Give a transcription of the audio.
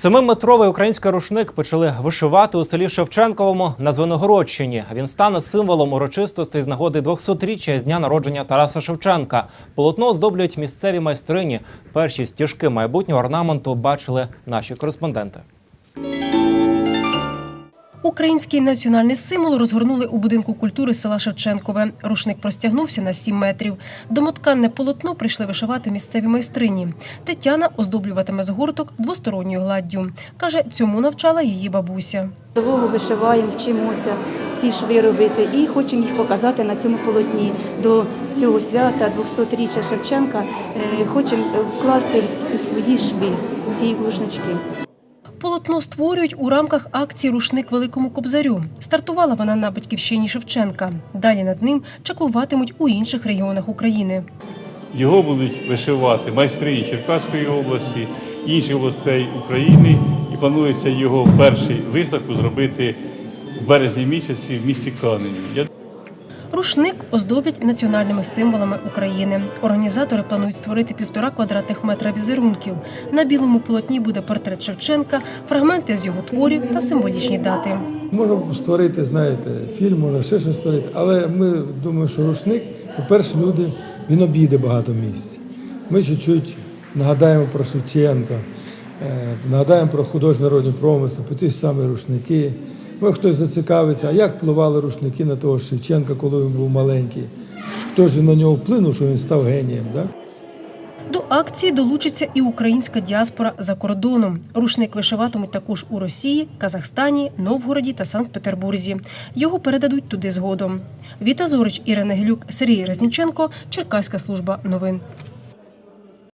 Семиметровий український рушник почали вишивати у селі Шевченковому на Звеногородщині. Він стане символом урочистостей з нагоди 200-річчя з дня народження Тараса Шевченка. Полотно оздоблюють місцеві майстрині. Перші стіжки майбутнього орнаменту бачили наші кореспонденти. Український національний символ розгорнули у будинку культури села Шевченкове. Рушник простягнувся на 7 метрів. Домотканне полотно прийшли вишивати місцеві майстрині. Тетяна оздоблюватиме згорток двосторонньою гладдю. Каже, цьому навчала її бабуся. Довго вишиваємо, вчимося ці шви робити і хочемо їх показати на цьому полотні. До цього свята 200-річчя Шевченка е, хочемо вкласти свої шви, в ці рушнички. Полотно створюють у рамках акції Рушник Великому Кобзарю. Стартувала вона на батьківщині Шевченка. Далі над ним чаклуватимуть у інших регіонах України. Його будуть вишивати майстрині Черкаської області, інших областей України. І планується його перший виставку зробити в березні місяці в місті Каневі. Рушник оздоблять національними символами України. Організатори планують створити півтора квадратних метра візерунків. На білому полотні буде портрет Шевченка, фрагменти з його творів та символічні дати. Можна створити, знаєте, фільм, можна ще щось створити, але ми думаємо, що рушник, по-перше, люди, він обійде багато місць. Ми чуть-чуть нагадаємо про Шевченка, е, нагадаємо про художній народні промисли, про ті ж самі рушники. Може хтось зацікавиться, а як впливали рушники на того Шевченка, коли він був маленький? Хто ж на нього вплинув, що він став генієм? Да? До акції долучиться і українська діаспора за кордоном. Рушник вишиватимуть також у Росії, Казахстані, Новгороді та Санкт-Петербурзі. Його передадуть туди згодом. Віта Зорич, Ірина Гелюк, Сергій Резніченко, Черкаська служба новин.